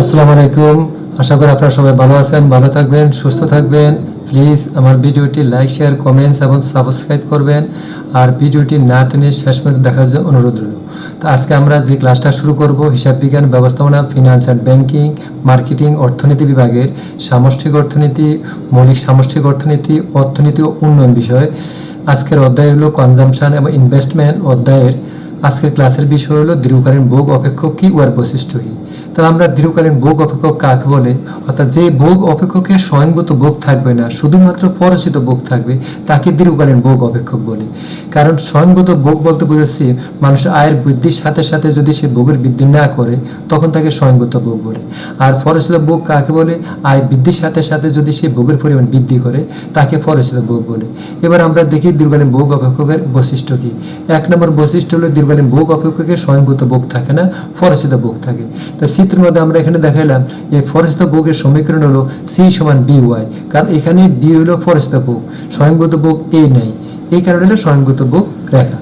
আসসালামু আলাইকুম। আশা করি আপনারা সবাই ভালো আছেন, ভালো থাকবেন, সুস্থ থাকবেন। প্লিজ আমার ভিডিওটি লাইক শেয়ার কমেন্টস এবং সাবস্ক্রাইব করবেন। আর ভিডিওটি না টেনে শেষ পর্যন্ত দেখার জন্য অনুরোধ রইল। তো আজকে আমরা যে ক্লাসটা শুরু করব, হিসাব বিজ্ঞান ব্যবস্থাপনা ফিনান্স অ্যান্ড ব্যাংকিং মার্কেটিং অর্থনীতি বিভাগের সামষ্টিক অর্থনীতি, মৌলিক সামষ্টিক অর্থনীতি অর্থনীতি ও উন্নয়ন বিষয়। আজকের অধ্যায় হলো কনজামশন এবং ইনভেস্টমেন্ট অধ্যায়ের আজকের ক্লাসের বিষয় হলো দীর্ঘকালীন ভোগ অপেক্ষক কি ওয়ার বৈশিষ্ট্য কি? তাহলে আমরা দীর্ঘকালীন ভোগ অপেক্ষক কাকে বলে? অর্থাৎ যে ভোগ অপেক্ষকের স্বয়ংভূত ভোগ থাকবে না, শুধুমাত্র পরিচিত ভোগ থাকবে, তাকে দীর্ঘকালীন ভোগ অপেক্ষক বলে। কারণ স্বয়ংভূত ভোগ বলতে বুঝেছি মানুষের আয়ের বৃদ্ধির সাথে সাথে যদি সে ভোগের বৃদ্ধি না করে, তখন তাকে স্বয়ংভূত ভোগ বলে। আর পরিচিত ভোগ কাকে বলে? আয় বৃদ্ধির সাথে সাথে যদি সে ভোগের পরিমাণ বৃদ্ধি করে, তাকে পরিচিত ভোগ বলে। এবার আমরা দেখি দীর্ঘকালীন ভোগ অপেক্ষকের বৈশিষ্ট্য কি। এক নম্বর বৈশিষ্ট্য হলো দীর্ঘকালীন ভোগ অপেক্ষকের স্বয়ংগত ভোগ থাকে না পরিচিত ভোগ থাকে। তো চিত্রের মধ্যে আমরা এখানে দেখাইলাম এই পরিচিত ভোগের সমীকরণ হলো সি সমান বি ওয়াই কারণ এখানে বি হলো পরিচিত ভোগ, স্বয়ংগত ভোগ এ নাই। এই কারণে হলো স্বয়ংভূত ভোগ রেখা।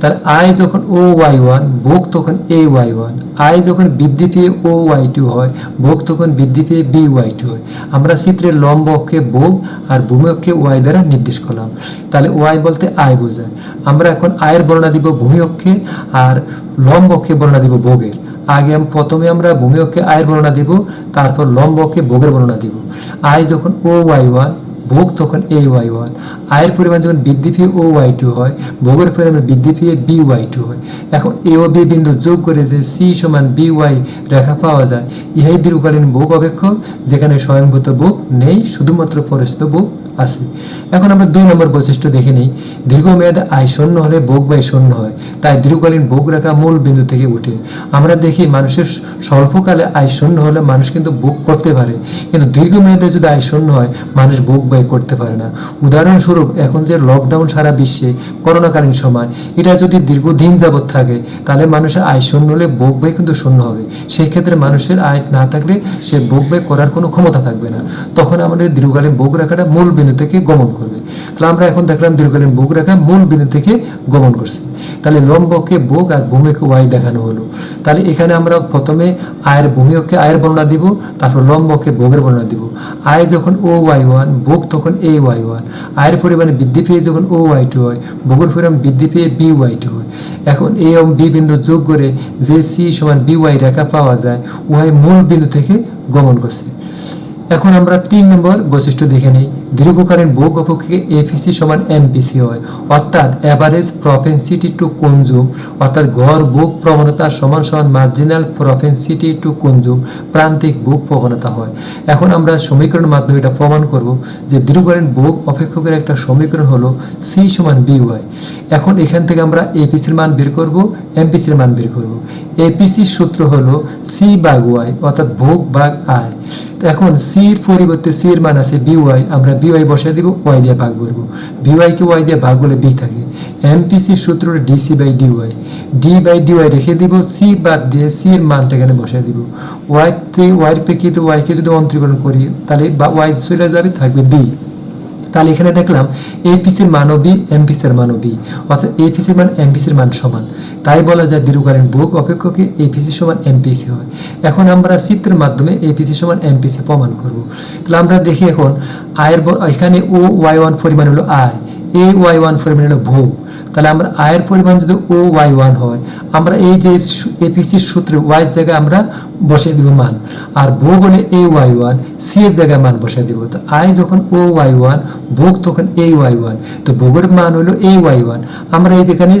তার আয় যখন ও ওয়াই ওয়ান ভোগ তখন এ ওয়াই ওয়ান আয় যখন বৃদ্ধি পেয়ে ও ওয়াই টু হয়, ভোগ তখন বৃদ্ধি পেয়ে বি ওয়াই টু হয়। আমরা চিত্রের লম্ব অক্ষে ভোগ আর ভূমি অক্ষে ওয়াই দ্বারা নির্দেশ করলাম। তাহলে ওয়াই বলতে আয় বোঝায়। আমরা এখন আয়ের বর্ণনা দিব ভূমি অক্ষে আর লম্ব অক্ষে বর্ণনা দিব ভোগের। আগে প্রথমে আমরা ভূমি অক্ষে আয়ের বর্ণনা দিব, তারপর লম্ব অক্ষে ভোগের বর্ণনা দিব। আয় যখন ও ওয়াই ওয়ান, ভোগ তখন এ ওয়াই ওয়ান। আয়ের পরিমাণ যখন বৃদ্ধি পেয়ে ও ওয়াই টু হয়, ভোগের পরিমাণ বৃদ্ধি পেয়ে বি ওয়াই টু হয়। এখন এ ও বি বিন্দু যোগ করে যে সি সমান বি ওয়াই রেখা পাওয়া যায়, ইহাই দীর্ঘকালীন ভোগ অপেক্ষক, যেখানে স্বয়ংভূত ভোগ নেই, শুধুমাত্র পরিচিত ভোগ আছে। এখন আমরা দুই নম্বর বৈশিষ্ট্য দেখে নিই। দীর্ঘমেয়াদে আয় শূন্য হলে ভোগ ব্যয় শূন্য হয়। তাই দীর্ঘকালীন ভোগ রেখা মূল বিন্দু থেকে উঠে। আমরা দেখি মানুষের স্বল্পকালে আয় শূন্য হলে মানুষ কিন্তু ভোগ করতে পারে। কিন্তু দীর্ঘমেয়াদে যদি আয় শূন্য হয়, মানুষ ভোগ ব্যয় করতে পারে না। উদাহরণস্বরূপ, এখন যে লকডাউন সারা বিশ্বে, করোনাকালীন সময়, এটা যদি দীর্ঘদিন যাবৎ থাকে, তাহলে মানুষের আয় শূন্য হলে ভোগ ব্যয় কিন্তু শূন্য হবে। সেই ক্ষেত্রে মানুষের আয় না থাকলে সে ভোগ ব্যয় করার কোনো ক্ষমতা থাকবে না। তখন আমাদের দীর্ঘকালীন ভোগ রাখাটা মূল বিন্দু থেকে গমন করবে। তাহলে আমরা এখন দেখলাম দীর্ঘকালীন ভোগ রেখা মূল বিন্দু থেকে গমন করছে। তাহলে লম্বকে ভোগ আর ভূমিকে ওয়াই দেখানো হলো। তাহলে এখানে আমরা প্রথমে আয়ের ভূমিকে আয়ের বর্ণনা দিব, তারপর লম্বকে ভোগের বর্ণনা দিব। আয় যখন ও ওয়াই ওয়ান ভোগ তখন এ ওয়াই ওয়ান। আয়ের পরিমাণে বৃদ্ধি পেয়ে যখন ও ওয়াই টু হয় ভোগের পরিমাণ বৃদ্ধি পেয়ে বি ওয়াই টু হয়। এখন এ এবং বি বিন্দু যোগ করে যে সি সমান বি ওয়াই রেখা পাওয়া যায়, উহাই মূল বিন্দু থেকে গমন করছে। এখন আমরা তিন নম্বর বৈশিষ্ট্য দেখে নিই। দীর্ঘকালীন অপেক্ষকে এফিসি সমান এমপিসি হয়। অর্থাৎ অ্যাভারেজ প্রফেন্সিটি টু কনজুম অর্থাৎ গড় ভোগ প্রবণতা সমান সমান মার্জিনাল প্রপেন্সিটি টু কনজুম প্রান্তিক ভোগ প্রবণতা হয়। এখন আমরা সমীকরণের মাধ্যমে এটা প্রমাণ করব যে দীর্ঘকালীন ভোগ অপেক্ষকের একটা সমীকরণ হলো সি সমান বি ওয়াই এখন এখান থেকে আমরা এপিসির মান বের করব এমপিসির মান বের করব। এপিসির সূত্র হলো সি বাগ ওয়াই অর্থাৎ ভোগ বাগ আয় এখন সির পরিবর্তে সির মান আছে বি ওয়াই আমরা বি বসায় দিব ওয়াই দিয়ে ভাগ করব বি ওয়াই দিয়ে ভাগ করলে বি থাকে। এমপিসি সূত্র DC by DY D by DY রেখে দিব সি বাদ দিয়ে সি এর মানটা এখানে বসাই দিব। ওয়াই ওয়াইয়ের ওয়াই কে যদি অন্তরীকরণ করি, তাহলে ওয়াই চলে যাবে, থাকবে বি তাহলে এখানে দেখলাম এপিসির মানও বি এমপিসির মানও বি অর্থাৎ এপিসির মান এমপিসির মান সমান। তাই বলা যায় দীর্ঘকালীন বুক অপেক্ষকে এপিসি সমান এমপিসি হয়। এখন আমরা চিত্রের মাধ্যমে এপিসি সমান এমপিসি প্রমাণ করব। তাহলে আমরা দেখি এখন, আয়ের এখানে ও ওয়াই ওয়ান পরিমাণ হলো আয় এ ওয়াই ওয়ান পরিমাণ হলো ভোগ। তাহলে আমরা আয়ের পরিমাণ যদি ও ওয়াই ওয়ান হয়, আমরা এই যে এপিসির সূত্রে ওয়াই জায়গায় আমরা বসিয়ে দিব মান। আর ভোগ হলে এ ওয়াই ওয়ান সি এর জায়গায় মান বসিয়ে দিব। তো আয় যখন ও ওয়াই ওয়ান ভোগ তখন এ ওয়াই ওয়ান তো ভোগের মান হলো এ ওয়াই ওয়ান আমরা এই যেখানে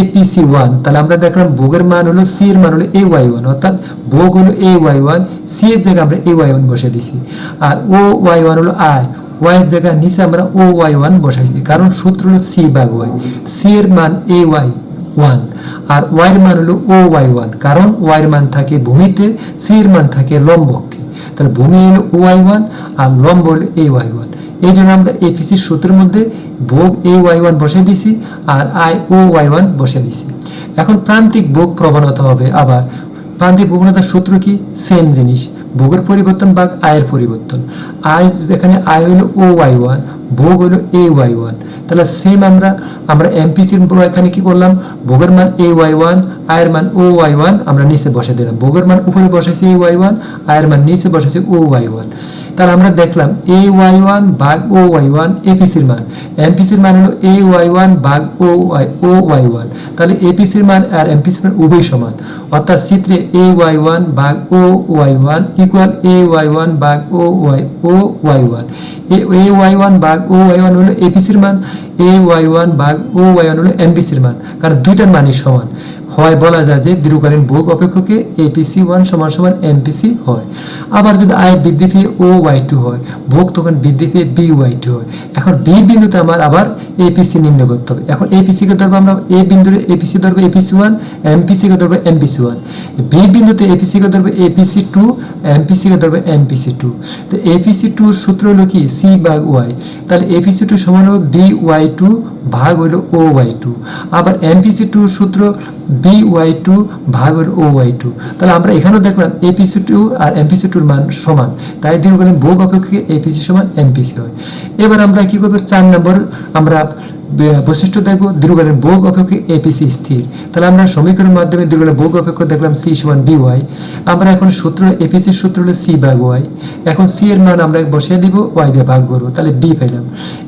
এপিসি ওয়ান তাহলে আমরা দেখলাম ভোগের মান হলো সি এর মান হলো এ ওয়াই ওয়ান অর্থাৎ ভোগ হলো এ ওয়াই ওয়ান সি এর জায়গায় আমরা এ ওয়াই ওয়ান বসিয়ে দিছি। আর ও ওয়াই ওয়ান হলো আয়। ওয়াই এর জায়গায় নিচে আমরা ও ওয়াই ওয়ান বসাইছি। কারণ সূত্র হলো সি বাগ ওয়াই সি এর মান এ ওয়াই ওয়ান আর ওয়াই এর মান হলো ও ওয়াই ওয়ান কারণ ওয়াই এর মান থাকে ভূমিতে সি এর মান থাকে লম্বকে তাহলে ভূমি হলো ও ওয়াই ওয়ান আর লম্ব হলো এ ওয়াই ওয়ান এই জন্য আমরা এপিসির সূত্রের মধ্যে ভোগ এ ওয়াই ওয়ান বসে দিছি আর আই ও ওয়াই ওয়ান বসে দিছি এখন প্রান্তিক ভোগ প্রবণতা হবে আবার। প্রান্তিক প্রবণতার সূত্র কি? সেম জিনিস। ভোগের পরিবর্তন বা আয়ের পরিবর্তন। আয় যেখানে আয় হলো ও ওয়াই ওয়ান ভোগ হলো এ ওয়াই ওয়ান তাহলে সেম আমরা আমরা এমপিসির এখানে কি করলাম? ভোগের মান এ ওয়াই ওয়ান আয়ের মান ও ওয়াই ওয়ান আমরা নিচে বসে দিলাম। ভোগের মান উপরে বসাইছি এ ওয়াই ওয়ান আয়ের মান নিচে বসাইছি ও ওয়াই ওয়ান তাহলে আমরা দেখলাম এ ওয়াই ওয়ান ভাগ ও ওয়াই ওয়ান এপিসির মান। এমপিসির মান হলো এ ওয়াই ওয়ান ভাগ O Y O Y one তাহলে এপিসির মান আর এমপিসির মান উভয় সমান। অর্থাৎ চিত্রে এ ওয়াই ওয়ান ভাগ O Y one equal A Y one ভাগ O Y O Y one A Y one ভাগ ও ওয়াই ওয়ান হলো এপিসির মান এ ওয়াই ওয়ান ভাগ ও ওয়াই ওয়ান হলো এমপিসির মান। কারণ দুইটার মানই সমান। হয় বলা যায় যে দীর্ঘকালীন ভোগ অপেক্ষকে এপিসি ওয়ান সমান সমান এমপিসি হয় আবার যদি আয় বৃদ্ধি পেয়ে ও ওয়াই টু হয় ভোগ তখন বৃদ্ধি পেয়ে বি ওয়াই টু হয় এখন বি বিন্দুতে আমার আবার এপিসি নির্ণয় করতে হবে এখন এপিসি কে ধরবো আমরা এ বিন্দুতে এপিসি ধরবো এপিসি ওয়ান এমপিসি কে ধরবো এমপিসি ওয়ান বি বিন্দুতে এপিসি কে ধরবো এপিসি টু এমপিসি কে ধরবো এমপিসি টু তো এপিসি টু সূত্র হলো কি সি ভাগ ওয়াই তাহলে এপিসি টু সমান হলো বি ওয়াই টু ভাগ হলো ও ওয়াই টু আবার এমপিসি টুর সূত্র বি ওয়াই টু ভাগ হলো ও ওয়াই টু তাহলে আমরা এখানেও দেখলাম এপিসি টু আর এমপিসি টুর মান সমান। তাই দীর্ঘকালীন ভোগ অপেক্ষকে এপিসি সমান এমপিসি হয়। এবার আমরা কি করব? চার নম্বর আমরা বৈশিষ্ট্য দেখব। দীর্ঘকালীন ভোগ অপেক্ষে এপিসি স্থির। তাহলে আমরা সমীকরণের মাধ্যমে দীর্ঘকালীন ভোগ অপেক্ষ দেখলাম সি সমান বি ওয়াই আমরা এখন সূত্র এপিসি সূত্র হলো সি ভাগ ওয়াই এখন সি এর মান আমরা বসিয়ে দিব ওয়াই দিয়ে ভাগ করব, তাহলে বি পেলাম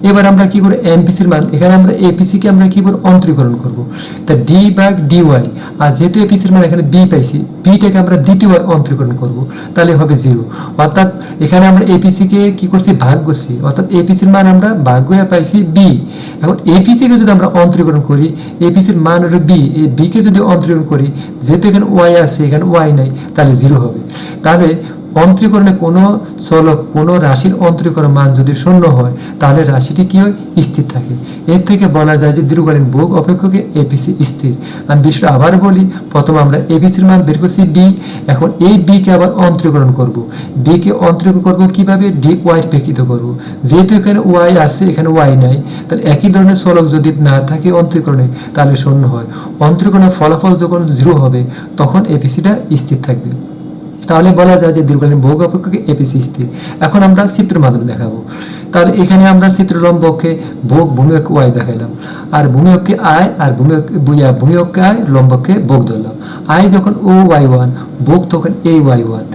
এবার আমরা কি করব? এমপিসির মান, এখানে আমরা এপিসি কে আমরা কি করব? অন্তরীকরণ করব। তা ডি ভাগ ডি ওয়াই আর যেহেতু এপিসির মান এখানে বি পাইছি বিটাকে আমরা দ্বিতীয়বার অন্তরীকরণ করব, তাহলে হবে জিরো অর্থাৎ এখানে আমরা এপিসি কে কি করছি? ভাগ করছি। অর্থাৎ এপিসির মান আমরা ভাগ হয়ে পাইছি বি এখন এপিসি কে যদি আমরা অন্তরীকরণ করি এপিসির মান হলো বি এই বিকে যদি অন্তরীকরণ করি, যেহেতু এখানে ওয়াই আছে, এখানে ওয়াই নাই, তাহলে জিরো হবে। তাহলে অন্তরীকরণে কোনো চলক কোনো রাশির অন্তরীকরণ মান যদি শূন্য হয়, তাহলে রাশিটি কি হয়? স্থির থাকে। এর থেকে বলা যায় যে দীর্ঘকালীন ভোগ অপেক্ষকে এপিসি স্থির। আমি বিষয়টা আবার বলি, প্রথম আমরা এপিসির মান বের করছি বি এখন এই বিকে আবার অন্তরীকরণ করব। বি কে অন্তরীকরণ করব কীভাবে? ডি ওয়াই প্রেক্ষিত করব। যেহেতু এখানে ওয়াই আছে, এখানে ওয়াই নাই, তাহলে একই ধরনের চলক যদি না থাকে অন্তরীকরণে, তাহলে শূন্য হয়। অন্তরীকরণের ফলাফল যখন জিরো হবে, তখন এপিসিটা স্থির থাকবে। তাহলে বলা যায় যে দীর্ঘকালীন ভোগ অপেক্ষকে এপিসি স্থির। এখন আমরা চিত্র মাধ্যমে দেখাবো। তাহলে এখানে আমরা চিত্র লম্বকে ভোগ ভূমিয়ক ওয়াই দেখাইলাম। আর ভূমিয়ককে আয় আর ভূমিয়ক বুইয়া ভূমিয়ককে আয় লম্বকে ভোগ ধরলাম। আয় যখন ও ওয়াই ওয়ান, ভোগ তখন এ ওয়াই ওয়ান।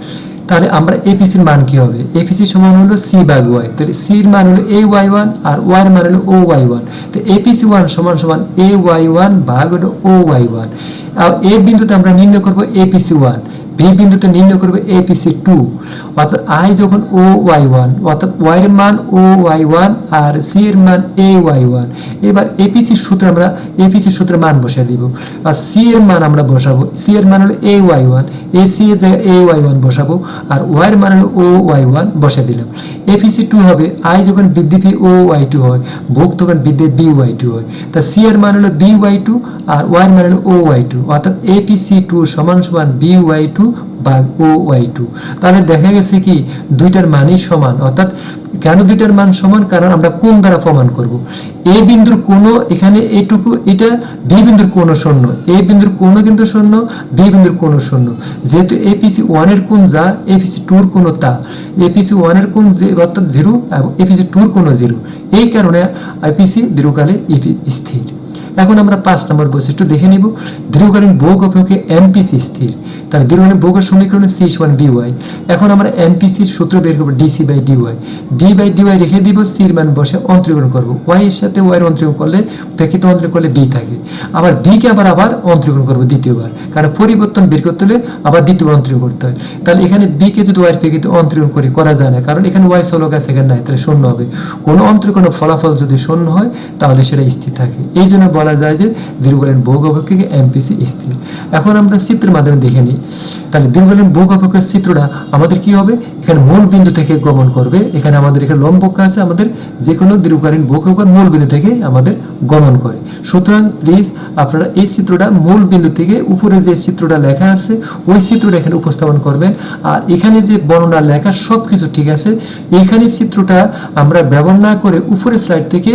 তাহলে আমরা এপিসির মান কি হবে? এপিসি সমান হলো সি বাই ওয়াই। তাহলে সির মান হলো এ ওয়াই ওয়ান আর ওয়াই মান হলো ও ওয়াই ওয়ান। তো এপিসি ওয়ান সমান সমান এ ওয়াই ওয়ান ভাগ হলো ও ওয়াই ওয়ান। আর এ বিন্দুতে আমরা নির্ণয় করব এপিসি ওয়ান। বি বিন্দুতে নির্ণয় করবে এপিসি টু অর্থাৎ আই যখন ও ওয়াই ওয়ান অর্থাৎ ওয়াই এর মান ও ওয়াই ওয়ান আর সি এর মান এ ওয়াই ওয়ান এবার এপিসি সূত্রে আমরা এপিসি সূত্রে মান বসিয়ে দিব। আর সি এর মান আমরা বসাবো সি এর মান হলো A Y one A C এর জায়গায় এ ওয়াই ওয়ান বসাবো, আর ওয়াই এর মান হলো ও ওয়াই ওয়ান বসিয়ে দিলাম। এপিসি টু হবে আই যখন বৃদ্ধি পি ও ওয়াই টু হয়, ভোগ তখন বৃদ্ধি বি ওয়াই টু হয়। তা সি এর মান হলো বি ওয়াই টু আর ওয়াই এর মান হলো ও ওয়াই টু অর্থাৎ এপিসি টু সমান সমান বি ওয়াই টু ভাগ ও ওয়াই টু তাহলে দেখা গেছে কি, দুইটার মানই সমান। অর্থাৎ কেন দুইটার মান সমান? কারণ আমরা কোন দ্বারা প্রমাণ করব? এ বিন্দুর কোন এখানে এইটুকু, এটা বি বিন্দুর কোন শূন্য। এ বিন্দুর কোন কিন্তু শূন্য, বি বিন্দুর কোন শূন্য। যেহেতু এপিসি ওয়ানের কোন যা এপিসি টুর কোন তা। এপিসি ওয়ানের কোন যে, অর্থাৎ জিরো এবং এপিসি টুর কোন জিরো এই কারণে এপিসি দীর্ঘকালে স্থির। এখন আমরা পাঁচ নম্বর বৈশিষ্ট্য দেখে নিব। দীর্ঘকালীন ভোগ অপেক্ষে এমপিসি স্থির। তার দীর্ঘকালীন ভোগের সমীকরণ সি সমান বি ওয়াই এখন আমরা এমপিসির সূত্র বের করব DC by D Y D by D Y রেখে দিব সির মান বসে অন্তরীকরণ করব। ওয়াই এর সাথে ওয়াই এর অন্তরীকরণ করলে প্রেক্ষিত অন্তরীকরণ করলে বি থাকে। আবার বি কে আবার আবার অন্তরীকরণ করব দ্বিতীয়বার। কারণ পরিবর্তন বের করতে হলে আবার দ্বিতীয়বার অন্তরীকরণ করতে হয়। তাহলে এখানে বি কে যদি ওয়াই প্রেক্ষিত অন্তরীকরণ করি, করা যায় না। কারণ এখানে ওয়াই চলক আছে এখানে নাই, তাহলে শূন্য হবে। কোনো অন্তরীকরণের ফলাফল যদি শূন্য হয়, তাহলে সেটা স্থির থাকে। এই জন্য বলা যায় যে দীর্ঘকালীন ভোগ অপেক্ষকে এমপিসি স্থির। এখন আমরা চিত্রের মাধ্যমে দেখে নিই। তাহলে দীর্ঘকালীন ভোগ অপেক্ষার চিত্রটা আমাদের কি হবে? এখানে মূল বিন্দু থেকে গমন করবে। এখানে আমাদের এখানে লম্বক আছে, আমাদের যে কোনো দীর্ঘকালীন অপেক্ষার মূল বিন্দু থেকে আমাদের গমন করে। সুতরাং প্লিজ আপনারা এই চিত্রটা মূল বিন্দু থেকে উপরে যে চিত্রটা লেখা আছে, ওই চিত্রটা এখানে উপস্থাপন করবেন। আর এখানে যে বর্ণনা লেখা সব কিছু ঠিক আছে। এখানে চিত্রটা আমরা ব্যবহার না করে উপরের স্লাইড থেকে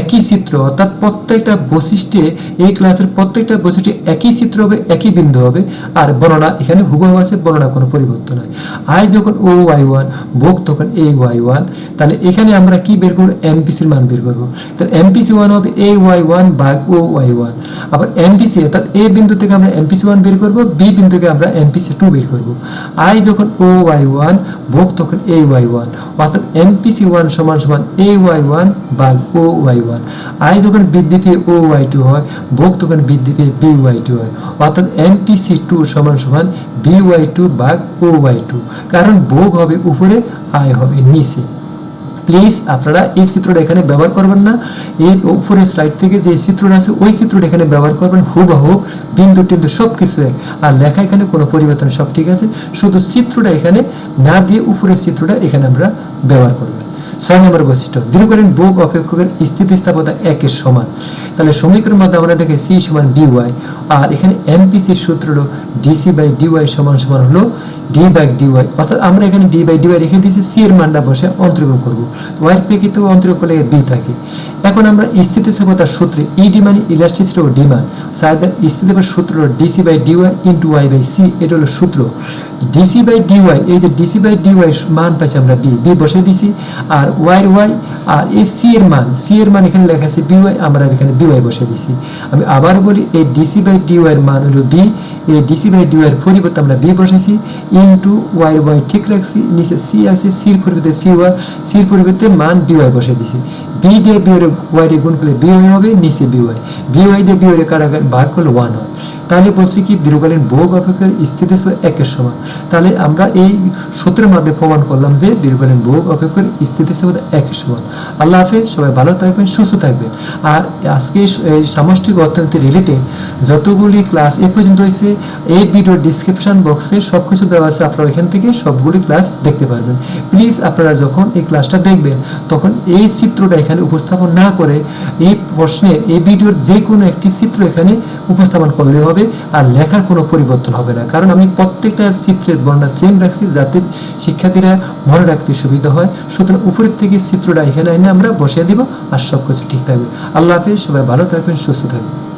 একই চিত্র, অর্থাৎ প্রত্যেকটা বৈশিষ্ট্য বৈশিষ্ট্যে এই ক্লাসের প্রত্যেকটা বৈশিষ্ট্যে একই চিত্র হবে, একই বিন্দু হবে। আর বর্ণনা এখানে হুবহু আছে, বর্ণনা কোনো পরিবর্তন হয় আই যখন ও ওয়াই ওয়ান, ভোগ তখন এ ওয়াই ওয়ান। তাহলে এখানে আমরা কি বের করব? এমপিসির মান বের করব। তাহলে এমপিসি ওয়ান হবে এ ওয়াই ওয়ান ভাগ ও ওয়াই ওয়ান। আবার এমপিসি অর্থাৎ এ বিন্দু থেকে আমরা এমপিসি ওয়ান বের করব, বি বিন্দু থেকে আমরা এমপিসি টু বের করব। আই যখন ও ওয়াই ওয়ান, ভোগ তখন এ ওয়াই ওয়ান। অর্থাৎ এমপিসি ওয়ান সমান সমান এ ওয়াই ওয়ান ভাগ ও ওয়াই ওয়ান। আই যখন পেয়ে ও ওয়াই টু হয় ভোগ তখন বৃদ্ধি পেয়ে বি ওয়াই টু হয় অর্থাৎ এমপিসি টু সমান সমান বি ওয়াই টু ভাগ ও ওয়াই টু কারণ ভোগ হবে উপরে, আয় হবে নিচে। প্লিজ আপনারা এই চিত্রটা এখানে ব্যবহার করবেন না। এই উপরের স্লাইড থেকে যে চিত্রটা আছে, ওই চিত্রটা এখানে ব্যবহার করবেন। হুবহু, বিন্দু টিন্দু সব কিছু এক। আর লেখা এখানে কোনো পরিবর্তন, সব ঠিক আছে। শুধু চিত্রটা এখানে, না দিয়ে উপরের চিত্রটা এখানে আমরা ব্যবহার করবেন। ছয় নম্বর বৈশিষ্ট্য, দীর্ঘকালীন ভোগ অপেক্ষকের স্থিতিস্থাপকতা একের সমান। তাহলে সমীকরণের মধ্যে আমরা দেখি সি সমান বি ওয়াই আর এখানে এমপিসির সূত্র হলো ডিসি বাই ডিওয়াই সমান সমান হলো ডি বাই ডিওয়াই অর্থাৎ আমরা এখানে ডি বাই ডিওয়াই রেখে দিয়েছি সি এর মানটা বসে অন্তর্গণ করব। ওয়াই প্রেক্ষিত অন্তর্গণ করলে বি থাকে। এখন আমরা স্থিতিস্থাপকতার সূত্রে ইডি মানে ইলাস্টিসিটি ও ডিমান্ড সাইদার স্থিতিস্থাপক সূত্র DC by DY into Y by C এটা হলো সূত্র। ডিসি বাই ডিওয়াই এই যে ডিসি বাই ডিওয়াই মান পাইছি আমরা বি বি বসে দিছি আর ওয়াই ওয়াই আর এই সি এর মান সি এর মান এখানে লেখা আছে বিওয়াই আমরা এখানে বিওয়াই বসে দিছি। আমি আবার বলি, এই ডিসি বাই ডিওয়াই এর মান হলো বি এই ডিসি বাই ডিওয়াই এর পরিবর্তে আমরা বি বসেছি ইনটু ওয়াই ওয়াই ঠিক রাখছি, নিচে সি আছে সির পরিবর্তে সি ওয়াই সির পরিবর্তে মান বিওয়াই বসে দিছি। বি দিয়ে বিওয়াই ওয়াই দিয়ে গুণ করলে বিওয়াই হবে, নিচে বিওয়াই বিওয়াই দিয়ে বিওয়াই কারাগার ভাগ করলে ওয়ান হয়। তাহলে বলছি কি, দীর্ঘকালীন ভোগ অপেক্ষার স্থিতিশীল একের সমান। তাহলে আমরা এই সূত্রের মাধ্যমে প্রমাণ করলাম যে দীর্ঘকালীন ভোগ অপেক্ষার স্থিতিশীলতা একের সমান আল্লাহ হাফেজ, সবাই ভালো থাকবেন, সুস্থ থাকবেন। আর আজকে এই সামষ্টিক অর্থনীতি রিলেটেড যতগুলি ক্লাস এ পর্যন্ত হয়েছে এই ভিডিওর ডিসক্রিপশন বক্সে সব কিছু দেওয়া আছে, আপনারা এখান থেকে সবগুলি ক্লাস দেখতে পারবেন। প্লিজ আপনারা যখন এই ক্লাসটা দেখবেন, তখন এই চিত্রটা এখানে উপস্থাপন না করে এই প্রশ্নের, এই ভিডিওর যে কোনো একটি চিত্র এখানে উপস্থাপন করলে হবে আর লেখার কোনো পরিবর্তন হবে না। কারণ আমি প্রত্যেকটা চিত্রের বর্ণনা সেম রাখছি যাতে শিক্ষার্থীরা মনে রাখতে সুবিধা হয়। সুতরাং উপরের থেকে চিত্রটা এখানে এনে আমরা বসিয়ে দিব আর সব কিছু ঠিক থাকবে। আল্লাহ হাফিজ, সবাই ভালো থাকবেন, সুস্থ থাকবেন।